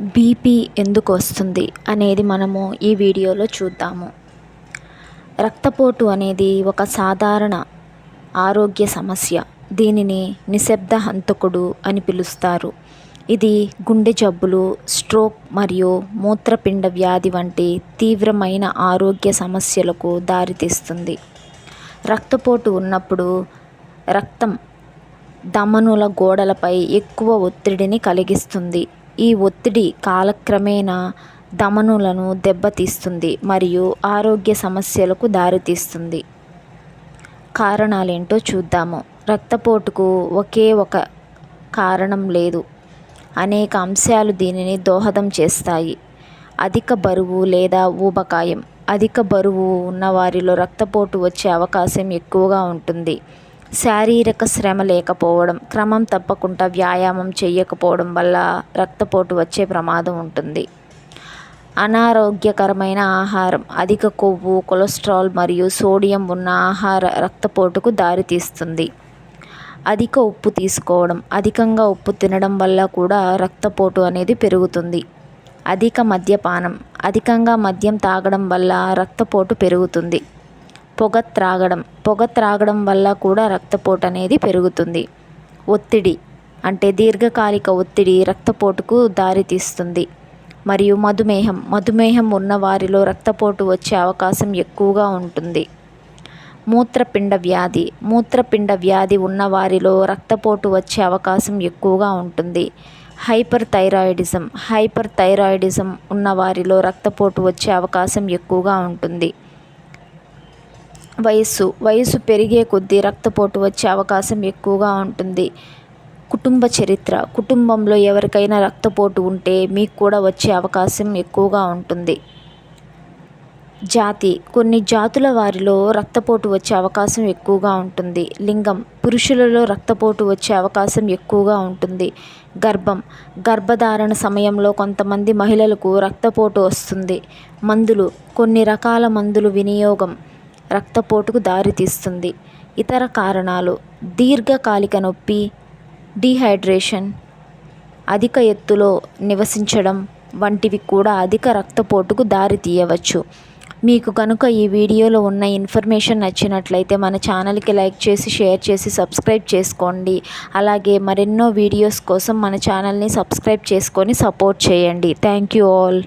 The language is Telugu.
బీపీ ఎందుకు వస్తుంది అనేది మనము ఈ వీడియోలో చూద్దాము. రక్తపోటు అనేది ఒక సాధారణ ఆరోగ్య సమస్య. దీనిని నిశ్శబ్ద హంతకుడు అని పిలుస్తారు. ఇది గుండె జబ్బులు స్ట్రోక్ మరియు మూత్రపిండ వ్యాధి వంటి తీవ్రమైన ఆరోగ్య సమస్యలకు దారితీస్తుంది. రక్తపోటు ఉన్నప్పుడు రక్తం ధమనుల గోడలపై ఎక్కువ ఒత్తిడిని కలిగిస్తుంది. ఈ ఒత్తిడి కాలక్రమేణా ధమనులను దెబ్బతీస్తుంది మరియు ఆరోగ్య సమస్యలకు దారితీస్తుంది. కారణాలేంటో చూద్దాము. రక్తపోటుకు ఒకే ఒక కారణం లేదు. అనేక అంశాలు దీనిని దోహదం చేస్తాయి. అధిక బరువు లేదా ఊబకాయం. అధిక బరువు ఉన్నవారిలో రక్తపోటు వచ్చే అవకాశం ఎక్కువగా ఉంటుంది. శారీరక శ్రమ లేకపోవడం క్రమం తప్పకుండా వ్యాయామం చేయకపోవడం వల్ల రక్తపోటు వచ్చే ప్రమాదం ఉంటుంది. అనారోగ్యకరమైన ఆహారం అధిక కొవ్వు కొలెస్ట్రాల్ మరియు సోడియం ఉన్న ఆహార రక్తపోటుకు దారితీస్తుంది అధిక ఉప్పు తీసుకోవడం అధికంగా ఉప్పు తినడం వల్ల కూడా రక్తపోటు అనేది పెరుగుతుంది. అధిక మద్యపానం అధికంగా మద్యం తాగడం వల్ల రక్తపోటు పెరుగుతుంది. పొగ త్రాగడం. పొగ త్రాగడం వల్ల కూడా రక్తపోటు అనేది పెరుగుతుంది. ఒత్తిడి అంటే దీర్ఘకాలిక ఒత్తిడి రక్తపోటుకు దారితీస్తుంది మరియు మధుమేహం. మధుమేహం ఉన్న వారిలో రక్తపోటు వచ్చే అవకాశం ఎక్కువగా ఉంటుంది. మూత్రపిండ వ్యాధి. మూత్రపిండ వ్యాధి ఉన్న వారిలో రక్తపోటు వచ్చే అవకాశం ఎక్కువగా ఉంటుంది. హైపర్ థైరాయిడిజం హైపర్ థైరాయిడిజం ఉన్న వారిలో రక్తపోటు వచ్చే అవకాశం ఎక్కువగా ఉంటుంది. వయస్సు. వయసు పెరిగే కొద్దీ రక్తపోటు వచ్చే అవకాశం ఎక్కువగా ఉంటుంది. కుటుంబ చరిత్ర. కుటుంబంలో ఎవరికైనా రక్తపోటు ఉంటే మీకు కూడా వచ్చే అవకాశం ఎక్కువగా ఉంటుంది. జాతి. కొన్ని జాతుల వారిలో రక్తపోటు వచ్చే అవకాశం ఎక్కువగా ఉంటుంది. లింగం. పురుషులలో రక్తపోటు వచ్చే అవకాశం ఎక్కువగా ఉంటుంది. గర్భం. గర్భధారణ సమయంలో కొంతమంది మహిళలకు రక్తపోటు వస్తుంది. మందులు. కొన్ని రకాల మందులు వినియోగం. రక్తపోటుకు దారితీస్తుంది ఇతర కారణాలు. దీర్ఘకాలిక నొప్పి డీహైడ్రేషన్ అధిక ఎత్తులో నివసించడం వంటివి కూడా అధిక రక్తపోటుకు దారి తీయవచ్చు. మీకు కనుక ఈ వీడియోలో ఉన్న ఇన్ఫర్మేషన్ నచ్చినట్లయితే మన ఛానల్కి లైక్ చేసి షేర్ చేసి సబ్స్క్రైబ్ చేసుకోండి. అలాగే మరెన్నో వీడియోస్ కోసం మన ఛానల్ని సబ్స్క్రైబ్ చేసుకొని సపోర్ట్ చేయండి. Thank you all.